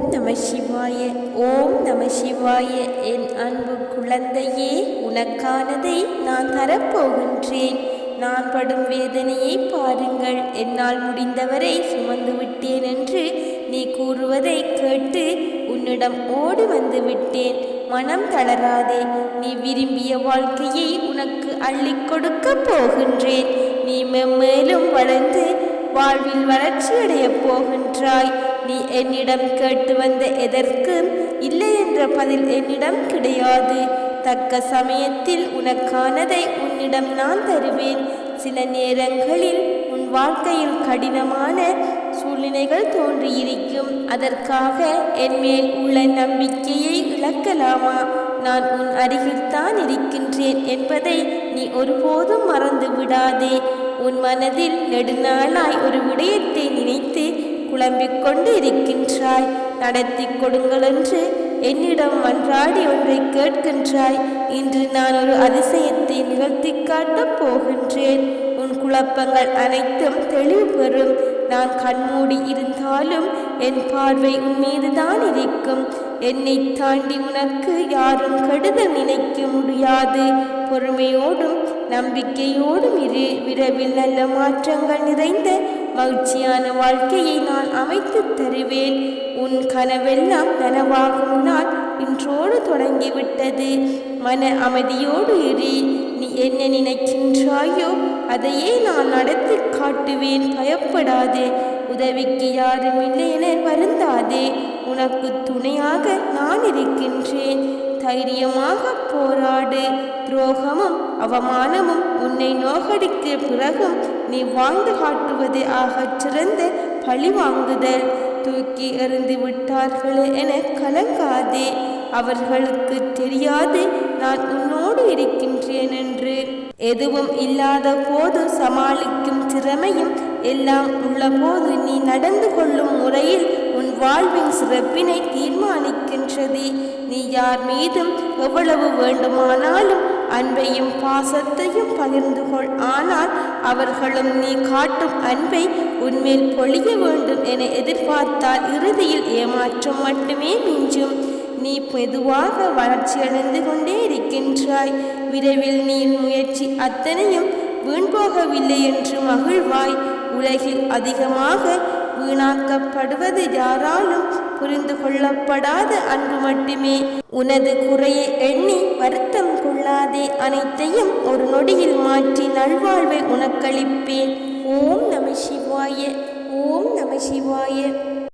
ஓம் நம சிவாய ஓம் நம சிவாய. என் அன்பு குழந்தையே உனக்கானதை நான் தரப்போகின்றேன். நான் படும் வேதனையை பாருங்கள். என்னால் முடிந்தவரை சுமந்து விட்டேன் என்று நீ கூறுவதை கேட்டு உன்னிடம் ஓடி வந்து விட்டேன். மனம் தளராதே நீ விரும்பிய வாழ்க்கையை உனக்கு அள்ளிக் கொடுக்க போகின்றேன். நீ மெம்மேலும் வளர்ந்து வாழ்வில் வளர்ச்சியடையப் போகின்றாய். நீ என்னிடம் கேட்டு வந்த எதற்கு? இல்லை என்ற பதில் என்னிடம் கிடையாது. தக்க சமயத்தில் உனக்கானதை உன்னிடம் நான் தருவேன். சில நேரங்களில் உன் வாழ்க்கையில் கடினமான சூழ்நிலைகள் தோன்றியிருக்கும். அதற்காக என் மேல் உள்ள நம்பிக்கையை இழக்கலாமா? நான் உன் அருகில்தான் இருக்கின்றேன் என்பதை நீ ஒருபோதும் மறந்து விடாதே உன் மனதில் நெடுநாளாய் ஒரு விடயத்தை நினைத்து குழம்பிக் கொண்டு இருக்கின்றாய் நடத்தி கொடுங்கள் என்று என்னிடம் மன்றாடி ஒன்றை கேட்கின்றாய். இன்று நான் ஒரு அதிசயத்தை நிகழ்த்தி காட்டப் போகின்றேன். உன் குழப்பங்கள் அனைத்தும் தெளிவு பெறும். நான் கண்மூடி இருந்தாலும் என் பார்வை உன் மீதுதான் இருக்கும். என்னை தாண்டி உனக்கு யாரும் கெடுதல் நினைக்க முடியாது. பொறுமையோடும் நம்பிக்கையோடும் இரு. விரைவில் நல்ல மாற்றங்கள் நிறைந்த மகிழ்ச்சியான வாழ்க்கையை நான் அமைத்து தருவேன். உன் கனவெல்லாம் நனவாகும் நான் இன்றோடு தொடங்கிவிட்டது. மன அமைதியோடு இரு. நீ என்ன நினைக்கின்றாயோ அதையே நான் நடத்தி காட்டுவேன். பயப்படாதே. உதவிக்கு யாரும் இல்லை என வருந்தாதே. உனக்கு துணையாக நான் இருக்கின்றேன். தைரியமாக போராடு. துரோகமும் அவமானமும் உன்னை நோகடிக்க பிறகும் நீ வாழ்ந்து காட்டுவது ஆகச் சிறந்த பழி வாங்குதல். தூக்கி எறிந்து விட்டார்களே என கலங்காதே. அவர்களுக்கு தெரியாது நான் உன்னோடு இருக்கின்றேன் என்று. எதுவும் இல்லாத போது சமாளிக்கும் திறமையும் எல்லாம் உள்ள போது நீ நடந்து கொள்ளும் முறையில் வாழ்வின் சிறப்பினை தீர்மானிக்கின்றது. நீ யார் மீதும் எவ்வளவு வேண்டுமானாலும் அன்பையும் பாசத்தையும் பகிர்ந்து கொள். ஆனால் அவர்களும் நீ காட்டும் அன்பை உன்மேல் பொழிய வேண்டும் என எதிர்பார்த்தால் இறுதியில் ஏமாற்றம் மட்டுமே மிஞ்சும். நீ மெதுவாக வளர்ச்சியடைந்து கொண்டே இருக்கின்றாய். விரைவில் நீ முயற்சி அத்தனையும் வீண்போகவில்லை என்று மகிழ்வாய். உலகில் அதிகமாக வீணாக்கப்படுவது யாராலும் புரிந்து கொள்ளப்படாத அன்பு மட்டுமே. உனது குறையை எண்ணி வருத்தம் கொள்ளாதே. அனைத்தையும் ஒரு நொடியில் மாற்றி நல்வாழ்வை உனக்களிப்பேன். ஓம் நம சிவாய. ஓம் நம சிவாய.